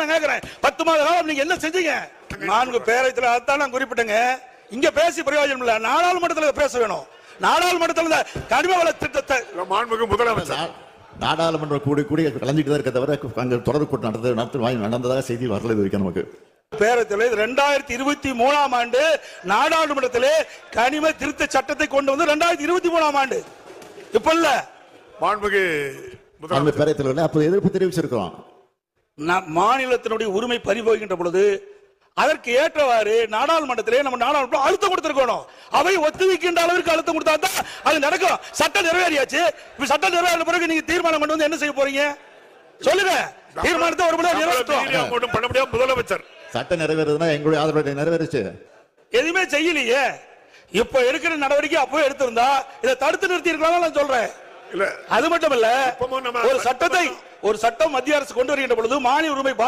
நான் கேட்கிறேன் பத்து மாத காலம் நீங்க என்ன செஞ்சீங்க? நான்கு பேரத்தில் அதைத்தான் நான் குறிப்பிட்டேங்க. இங்க பேசி பிரயோஜனம் இல்ல. நாடாளுமன்றத்தில் பேச வேணும். நாடாளுமன்றத்தில் இந்த கனிம வள திட்டத்தை மாண்புமிகு முதலமைச்சர். நாடாளுமன்ற கூடி கூடி கலந்துட்டு தான் இருக்க தவிர அங்கே தொடர் கூட்டம் நடந்தது நடத்து வாங்கி நடந்ததாக செய்தி வரல இது வரைக்கும் நமக்கு. பேரத்தில் ரெண்டாயிரத்தி இருபத்தி மூணாம் ஆண்டு நாடாளுமன்றத்திலே கனிம திருத்த சட்டத்தை கொண்டு வந்து ரெண்டாயிரத்தி இருபத்தி மூணாம் ஆண்டு. இப்ப இல்ல. முதலமைச்சர். பேரத்தில் அப்போ எதிர்ப்பு தெரிவிச்சிருக்கிறோம். மாநிலத்தினுடைய உரிமை பறிபோகின்ற பொழுது அதற்கு ஏற்றவாறு நாடாளுமன்றத்திலே நம்ம நாடாளுமன்றம் அழுத்தம் கொடுத்திருக்கணும். அவை ஒத்துழைக்கின்ற அளவிற்கு அழுத்தம் கொடுத்தா தான் அது நடக்கும். சட்டம் நிறைவேறியாச்சு. இப்ப சட்டம் நிறைவேறின பிறகு நீங்க தீர்மானம் கொண்டு வந்து என்ன செய்ய போறீங்க? சொல்லுங்க. தீர்மானத்தை ஒரு முறை நிறைவேற்றோம் பண்ண முடியாது முதலமைச்சர். சட்டம் நிறைவேறுதுன்னா எங்களுடைய ஆதரவு நிறைவேறுச்சு. எதுவுமே செய்யலையே. இப்ப எடுக்கிற நடவடிக்கை அப்பவே எடுத்திருந்தா இதை தடுத்து நிறுத்தி இருக்கலாம் நான் சொல்றேன். இல்ல. அது மட்டும் இல்ல ஒரு சட்டத்தை ஒரு சட்டம் மத்திய அரசு கொண்டு வருகின்ற பொழுது மாநில உரிமை